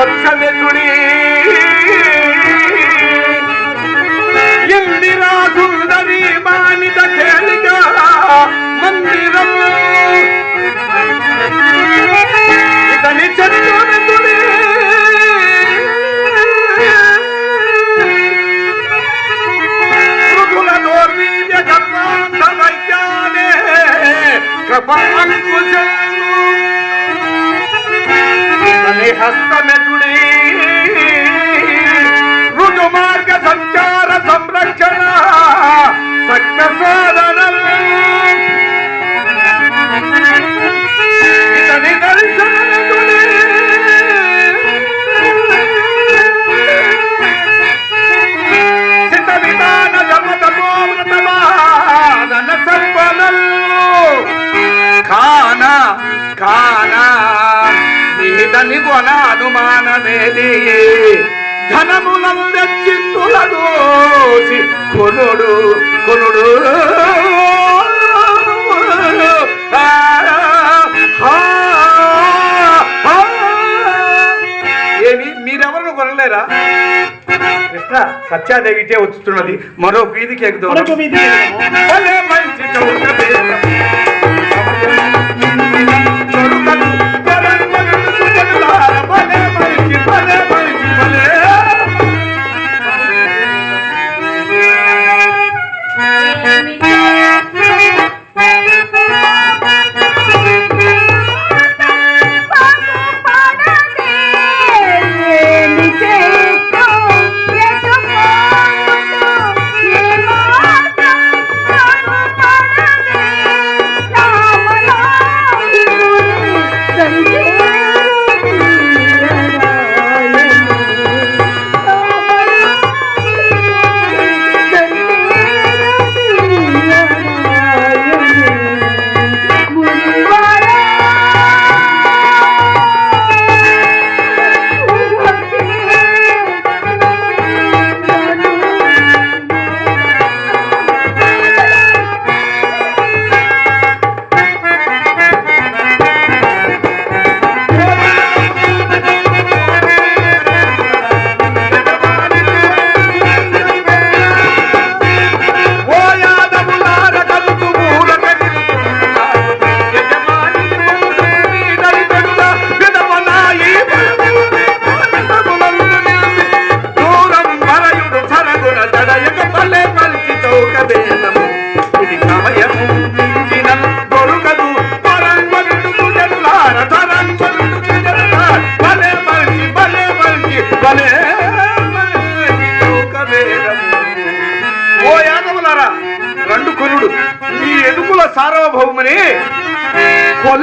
వత్సమిత్రుడి ఇందిరా సుందరి మానిత కేలిక మందిరం ఇతని చంద్రుడి మృదుల దోర్వీర్య కర్మాంత వైజ్ఞానే కపాంకుశము ఇతని హస్తమే దోసి కొనుడు కొనుడు. ఏమి? మీరెవరు కొనలేరా? కృష్ణ సత్యాదేవి ఇటే వచ్చుతున్నది. మరో వీధికి ఎక్కుదాం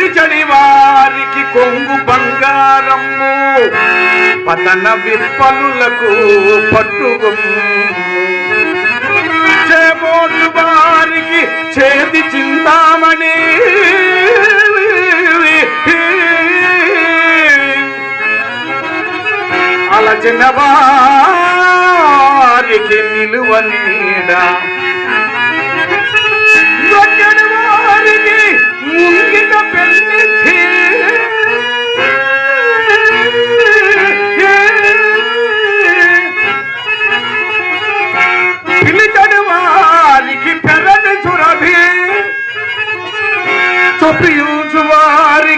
కొలిచడి వారికి కొంగు బంగారము. పతన విప్పలులకు పట్టుగొమ్ము చేమోటు వారికి చేతి చింతామణి. అలచిన వారికి నిలువ నీడా.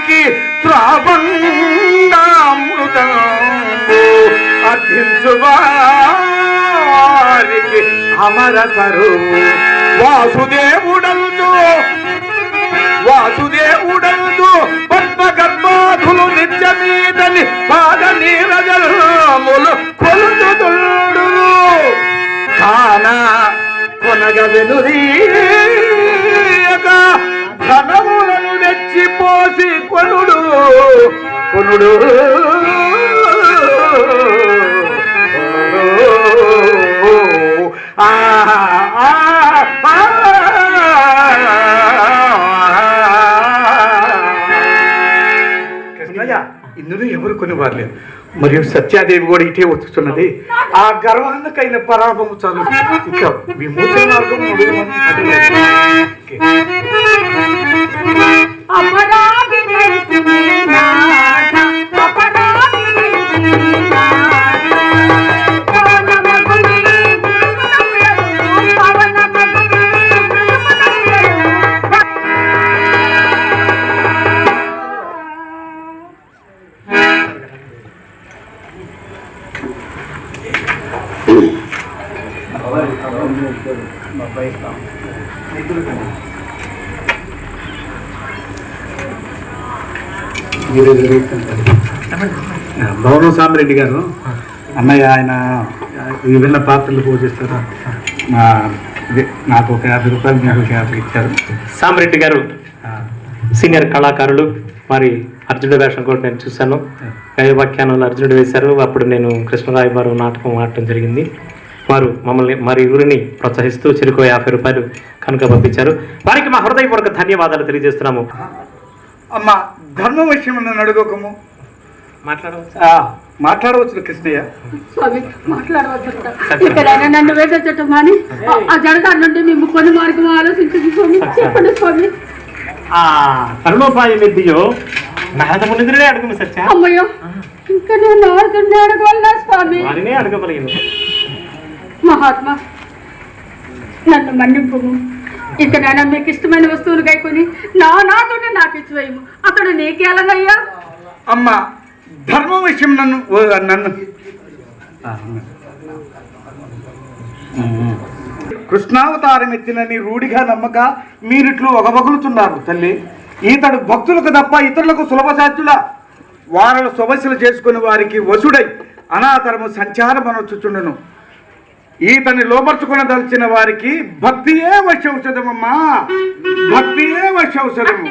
వారికి త్రాబండామృతంబు అర్థించు వారికి అమరతరు. వాసుదేవుడందు వాసుదేవుడందు పద్మ గర్భాధులు నిత్యమీదని పాద నీరజములు కొలుతుడు కానా కొనగ వెనురీ కొనుడు. ఆ ఇందులో ఎవరు కొనివారలేరు మరియు సత్యాదేవి కూడా ఇటే వస్తున్నది ఆ గర్వానికైన పరాభము చాలు. ఇక విమోచన మార్గం अपराध मृत में नाना अपराध मृत में नाना पवन बगुली पवन बगुली बाबा बाबा భవనం సామిరెడ్డి గారు అన్నయ్య ఆయన విభిన్న పాత్రలు పోషిస్తారు నాకు ఒక యాభై రూపాయలు ఒక యాభై ఇచ్చారు. సామిరెడ్డి గారు సీనియర్ కళాకారులు మరి అర్జునుడి వేషం కూడా నేను చూశాను. గయవాఖ్యానంలో అర్జునుడు వేశారు. అప్పుడు నేను కృష్ణరాయ్ వారు నాటకం ఆడటం జరిగింది. వారు మమ్మల్ని మరి ఊరిని ప్రోత్సహిస్తూ చిరుకు యాభై రూపాయలు కనుక పంపించారు. వారికి మా హృదయపూర్వక ధన్యవాదాలు తెలియజేస్తున్నాము. అమ్మ ధర్మ విషయం నన్ను అడుగకము మాట్లాడవచ్చు? ఆ, మాట్లాడవచ్చు కృష్ణయ్య. స్వామి ఇక్కడైనా నన్ను అని ఆ- ఆ జడగా నుండి మేము కొన్ని మార్గం ఆలోచించింది స్వామి. చెప్పండి స్వామి. ఆ తరుణోపాయం ఎద్దియో? నారదమునిదిరే అడుగు సత్య. అమ్మయ్యో ఇంకా నేను నాడుతుండే అడగవల్లా స్వామి? వారినే మహాత్మా నన్ను మన్నింపు ఇకనైనా మీకు ఇష్టమైన వస్తువులు కైకొని నా నాతోనే నాకు ఇచ్చివేయము. అతడు నీకేలనయ్యా అమ్మ ధర్మ విషయం నన్ను ఓ, నన్ను. కృష్ణావతారం ఎత్తినని రూఢిగా నమ్మక మీరిట్లు ఒకబగులుతున్నారు తల్లి. ఇతడు భక్తులకు తప్ప ఇతరులకు సులభ సాధ్యుల వారల సమస్యలు చేసుకుని వారికి వసుడై అనాతరము సంచారమనొచ్చుచుండును ఈతని లోపరుచుకునదలిచిన వారికి భక్తియే వశౌషధమమ్మా భక్తియే వశౌషధము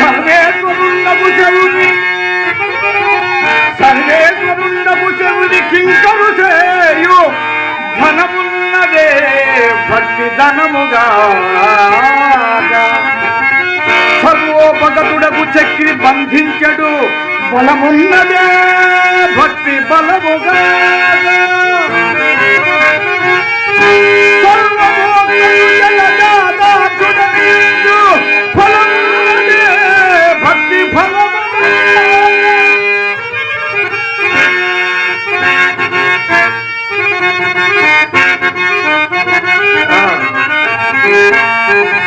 సర్వేశ్వరుండము చెవుని సర్వేశ్వరుండము చెవుని కింకరు చేయు. ధనమున్నదే భక్తి ధనముగా. భగతుడకు చక్రి బంధించడు. బలమున్నదే భక్తి బలముగా భక్తి you.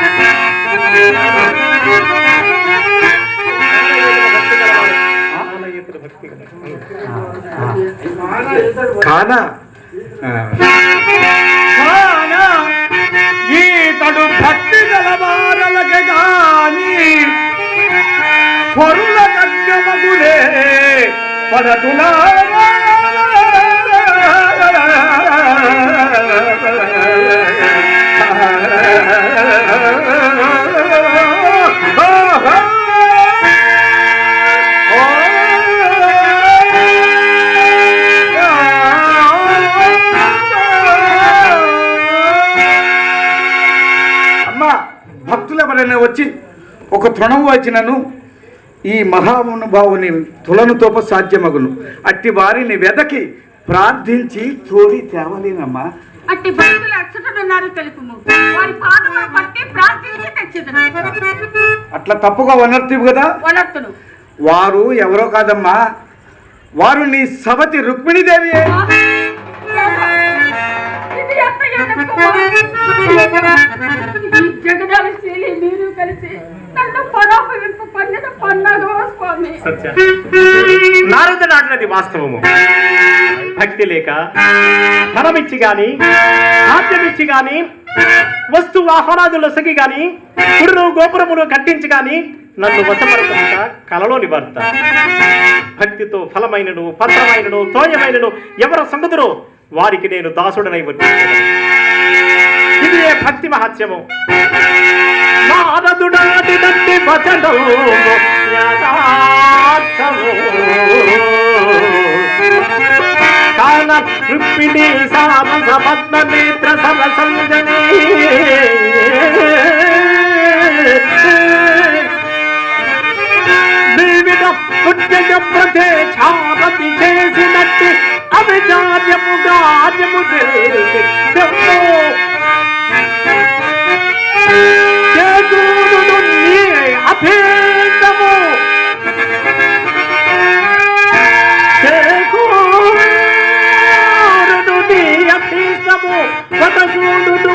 కానా? ఈతడు భక్తి గలవారలకి గాని పొరుల గగ్గమగులే పడతులా వచ్చి ఒక తృణం వచ్చినను ఈ మహానుభావుని తులను తోప సాధ్యమగును. అట్టి వారిని వెదకి ప్రార్థించి తోడి తేవలేనమ్మా. అట్టి భక్తులు అచ్చటనున్నారు తెలుపుము. వారి పాదములు పట్టి ప్రార్థించి తెచ్చేదను అట్లా తప్పుగా వనర్తివి కదా? వనర్తును. వారు ఎవరో కాదమ్మా. వారు నీ సవతి రుక్మిణీదేవి. ఇది ఎంత కలిసి నన్ను పరాపరింపు పన్నెండు పన్నాడు స్వామి. నారదుడు ఆడినది వాస్తవము. భక్తి లేక ధనమిచ్చి గాని ఆద్యమిచ్చి గాని వస్తు వాహనాదులు సగి గాని గుడులు గోపురములు కట్టించి గాని నన్ను వశపరచక కలలోని భర్త భక్తితో ఫలమైనను పత్రమైనను తోయమైనను ఎవరు సంగతురో వారికి నేను దాసుడనై వర్తించను ఇది భక్తి మహత్యము నారదుడాడినట్టి భజనము యథార్థము. కాన రుక్మిణి సామస పద్మ నేత్ర సమ సంజని పుణ్య ప్రదేశాపతి చేసినట్టి అవిచార్యము కార్యము తెలిసి చేకూరును నీ అభేదము. చేకూరును నీ అభీష్టము వదసూడును మోదము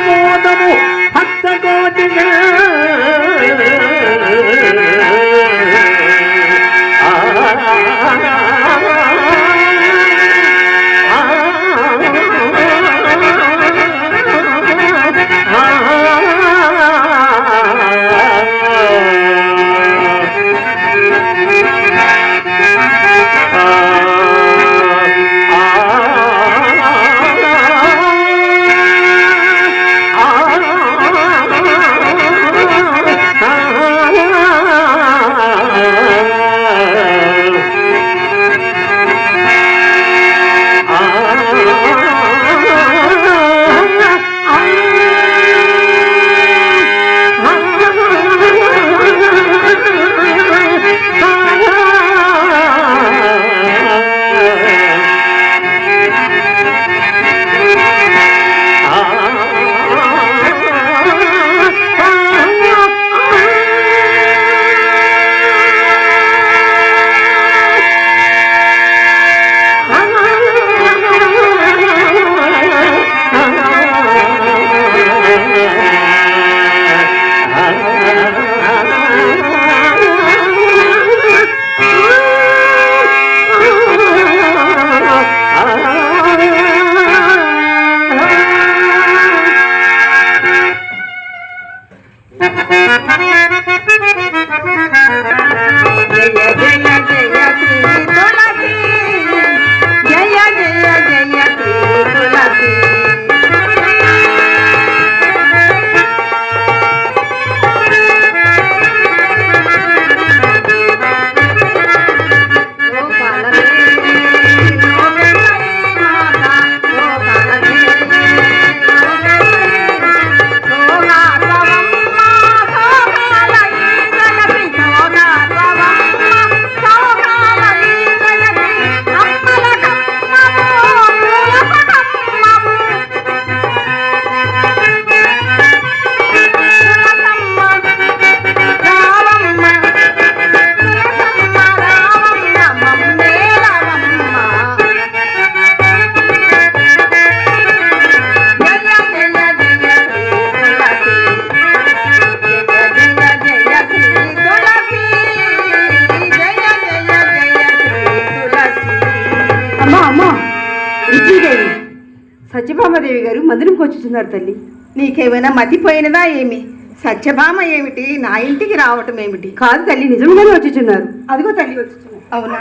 వచ్చుతున్నారు తల్లి. నీకేమైనా మతిపోయినదా ఏమి? సత్యభామ ఏమిటి? నా ఇంటికి రావటం ఏమిటి? కాదు తల్లి నిజంగానే వచ్చుచున్నారు. అదిగో తల్లి వచ్చుచున్నా అవునా?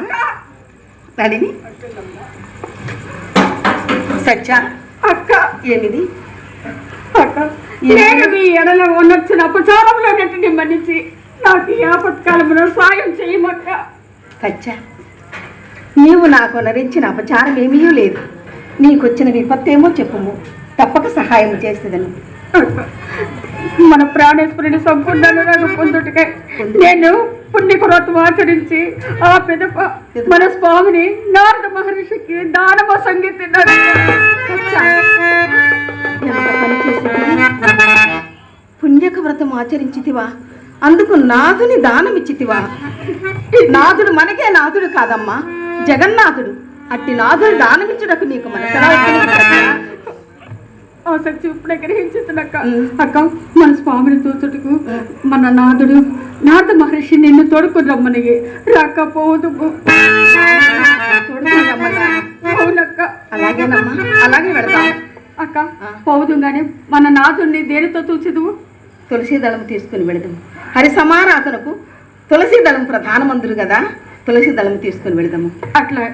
నడిని సత్య అక్క. ఏమిది? అక్క నేను మీ ఎడల ఉన్నచ్చిన అపచారంలో నెట్టిని మన్నించి నాకు ఆపత్కాలంలో సాయం చేయమక్క. సత్య నీవు నాకు నరించిన అపచారం ఏమీ లేదు. నీకొచ్చిన విపత్తేమో చెప్పుము. తప్పక సహాయం చేసేదను. మన ప్రాణేశ్వరుని సంపూర్ణ అనురాగం పొందుటకై నేను పుణ్యకృతం ఆచరించి ఆ పెదప మన స్వామిని నారద మహర్షికి దానవ సంగీతం? పుణ్యక వ్రతం ఆచరించితివా? అందుకు నాథుని దానమిచ్చితివా? నాథుడు మనకే నాథుడు కాదమ్మా. జగన్నాథుడు. అట్టి నాథుడు దానమిచ్చుటకు నీకు సత్య? ఆ సత్యం ఇప్పుడే గ్రహించుతున్నక్క. అక్క మన స్వామిని చూచుటకు మన నాథుడు నాథ మహర్షి నిన్ను తోడుకుని రమ్మని. రాకపోదు. అవునక్క. అలాగేనమ్మా అలాగే అక్క పోదు గాని మన నాథుడిని దేనితో చూచదువు తులసి దళం తీసుకుని వెళదాం. హరి సమారాధనకు తులసి దళం ప్రధానమంత్రులు కదా తులసి దళం తీసుకుని వెళదాము. అట్లా.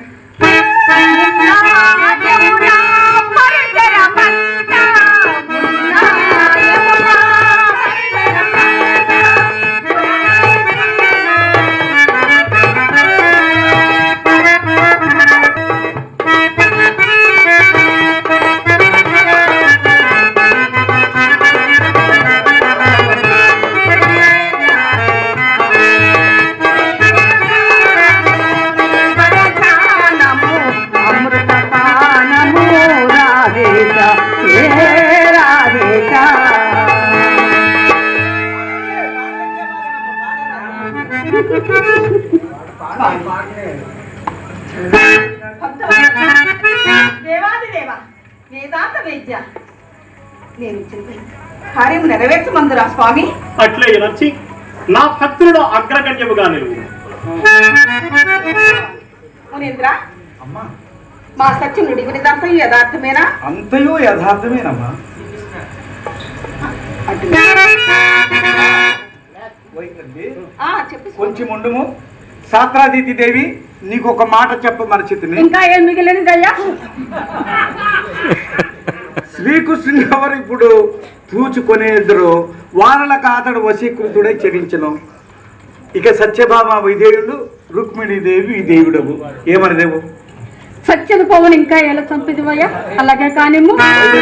ఆ కార్యము నెరవేర్చమందురా స్వామి. అట్లే నచ్చి నా భక్తుడు అగ్రగణ్యముగా నిలువు. మునేంద్ర అమ్మా. మా సత్యనుడి వినిదంతా యథార్థమేనా? అంతయో యథార్థమేనమ్మా. కొంచెం ఉండుము. సాత్రాదితి దేవి నీకు ఒక మాట చెప్ప మరచితిని ఇంకా ఏం మిగిలినదయ్యా శ్రీకృష్ణుని ఎవరు ఇప్పుడు తూచుకునే ఇద్దరు వానలకు అతడు వశీకృతుడై చెరించను ఇక సత్యభామ విధేయుడు రుక్మిణీదేవి విధేయుడవు. ఏమని దేవు సత్యను పవన్ ఇంకా ఎలా చంపిదివయ్యా? అలాగే కానిమ్ము భక్తి